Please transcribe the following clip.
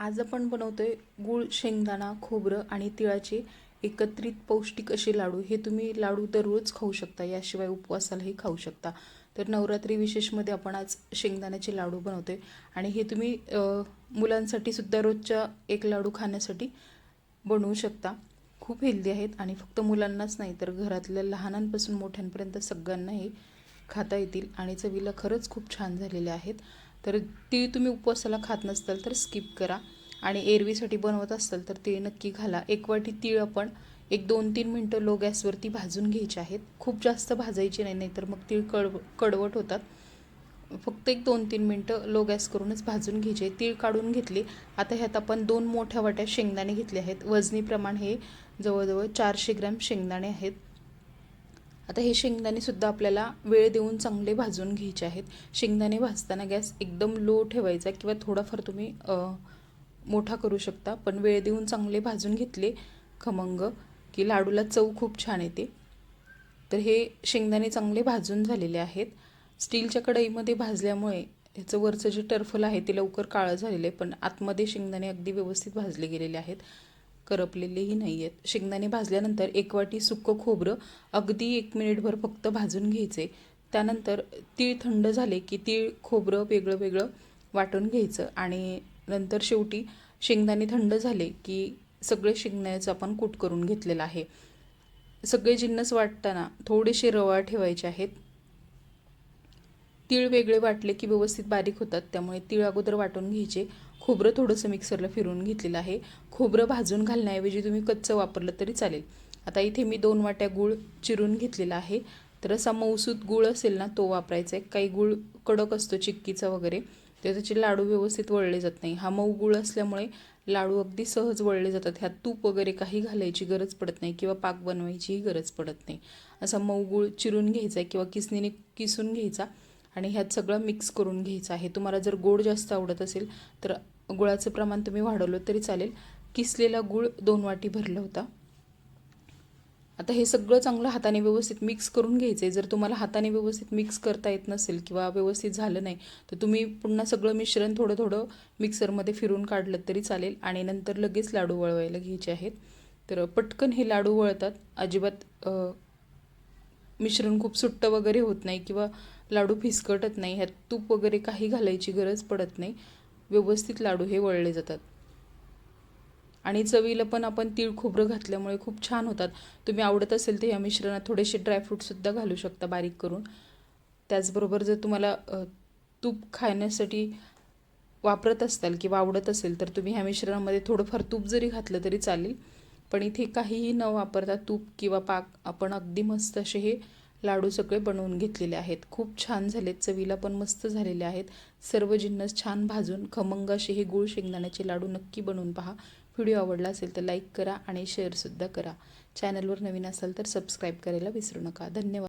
आज आपण आहे गूळ शेंगदाणा खोबरं आणि तिळाचे एकत्रित पौष्टिक असे लाडू. हे तुम्ही लाडू दररोज खाऊ शकता याशिवाय उपवासालाही खाऊ शकता. तर नवरात्री विशेषमध्ये आपण आज शेंगदाण्याचे लाडू बनवतो आहे आणि हे तुम्ही मुलांसाठी सुद्धा रोजच्या एक लाडू खाण्यासाठी बनवू शकता. खूप हेल्दी आहेत आणि फक्त मुलांनाच नाही तर घरातल्या लहानांपासून मोठ्यांपर्यंत सगळ्यांना हे खाता येतील. आणि चवीला खरंच खूप छान झालेले आहेत. तर तीळ तुम्ही उपवासाला खात नसताल तर स्किप करा. आणि एरवीसाठी बनवत असाल तर तीळ नक्की घाला. एक वाटी तीळ आपण एक दोन तीन मिनटं लो गॅसवरती भाजून घ्यायचे आहेत. खूप जास्त भाजायची नाही नाहीतर मग तीळ कडव कडवट होतात. फक्त एक दोन तीन मिनटं लो गॅस करूनच भाजून घ्यायचे. तीळ काढून घेतले. आता ह्यात आपण दोन मोठ्या वाट्या शेंगदाणे घेतले आहेत. वजनी प्रमाण हे जवळजवळ चारशे ग्रॅम शेंगदाणे आहेत. आता हे शेंगदाणेसुद्धा आपल्याला वेळ देऊन चांगले भाजून घ्यायचे आहेत. शेंगदाणे भाजताना गॅस एकदम लो ठेवायचा किंवा थोडाफार तुम्ही मोठा करू शकता. पण वेळ देऊन चांगले भाजून घेतले खमंग की लाडूला चव खूप छान येते. तर हे शेंगदाणे चांगले भाजून झालेले आहेत. स्टीलच्या कढईमध्ये भाजल्यामुळे ह्याचं वरचं जे टर्फल आहे ते लवकर काळं झालेलं आहे. पण आतमध्ये शेंगदाणे अगदी व्यवस्थित भाजले गेलेले आहेत. करपलेलेही नाही आहेत शेंगदाणे भाजल्यानंतर एक वाटी सुकं खोबरं अगदी एक मिनिटभर फक्त भाजून घ्यायचे. त्यानंतर तीळ थंड झाले की तीळ खोबरं वेगळं वेगळं वाटून घ्यायचं आणि नंतर शेवटी शेंगदाणे थंड झाले की सगळे शेंगदाण्याचं आपण कूट करून घेतलेलं आहे. सगळे जिन्नस वाटताना थोडेसे रवा ठेवायचे आहेत. तीळ वेगळे वाटले की व्यवस्थित बारीक होतात त्यामुळे तीळ अगोदर वाटून घ्यायचे. खोबरं थोडंसं मिक्सरला फिरवून घेतलेलं आहे. खोबरं भाजून घालण्याऐवजी तुम्ही कच्चं वापरलं तरी चालेल. आता इथे मी दोन वाट्या गूळ चिरून घेतलेला आहे. तर असा मौसूद गूळ असेल ना तो वापरायचा आहे. काही गूळ कडक असतो चिक्कीचा वगैरे तर त्याचे लाडू व्यवस्थित वळले जात नाही. हा मऊ गूळ असल्यामुळे लाडू अगदी सहज वळले जातात. ह्यात तूप वगैरे काही घालायची गरज पडत नाही किंवा पाक बनवायचीही गरज पडत नाही. असा मऊ गूळ चिरून घ्यायचा किंवा किसनीने किसून घ्यायचा. आणि ह्यात सगळं मिक्स करून घ्यायचं आहे. तुम्हाला जर गोड जास्त आवडत असेल तर गुळाचं प्रमाण तुम्ही वाढवलं तरी चालेल. किसलेला गूळ दोन वाटी भरला होता. आता हे सगळं चांगलं हाताने व्यवस्थित मिक्स करून घ्यायचं आहे जर तुम्हाला हाताने व्यवस्थित मिक्स करता येत नसेल किंवा व्यवस्थित झालं नाही तर तुम्ही पुन्हा सगळं मिश्रण थोडं थोडं मिक्सरमध्ये फिरून काढलं तरी चालेल. आणि नंतर लगेच लाडू वळवायला घ्यायचे आहेत. तर पटकन हे लाडू वळतात. अजिबात मिश्रण खूप सुट्ट वगैरे होत नाही किंवा लाडू फिसकटत नाही ह्यात तूप वगैरे काही घालायची गरज पडत नाही. व्यवस्थित लाडू हे वळले जातात. आणि चवीला पण आपण तीळ खोबरं घातल्यामुळे खूप छान होतात. तुम्ही आवडत असेल तर ह्या मिश्रणात थोडेसे ड्रायफ्रूटसुद्धा घालू शकता बारीक करून. त्याचबरोबर जर तुम्हाला तूप खाण्यासाठी वापरत असताल किंवा आवडत असेल तर तुम्ही ह्या मिश्रणामध्ये थोडंफार तूप जरी घातलं तरी चालेल. पण इथे काहीही न वापरता तूप किंवा पाक आपण अगदी मस्त असे हे लाडू सगळे बनवून घेतलेले आहेत. खूप छान झालेत चवीला पण मस्त झालेले आहेत. सर्व जिन्नस छान भाजून खमंग असे हे गूळ शेंगदाण्याचे लाडू नक्की बनवून पहा. व्हिडिओ आवडला असेल तर लाईक करा आणि शेअरसुद्धा करा. चॅनलवर नवीन असाल तर सबस्क्राईब करायला विसरू नका. धन्यवाद.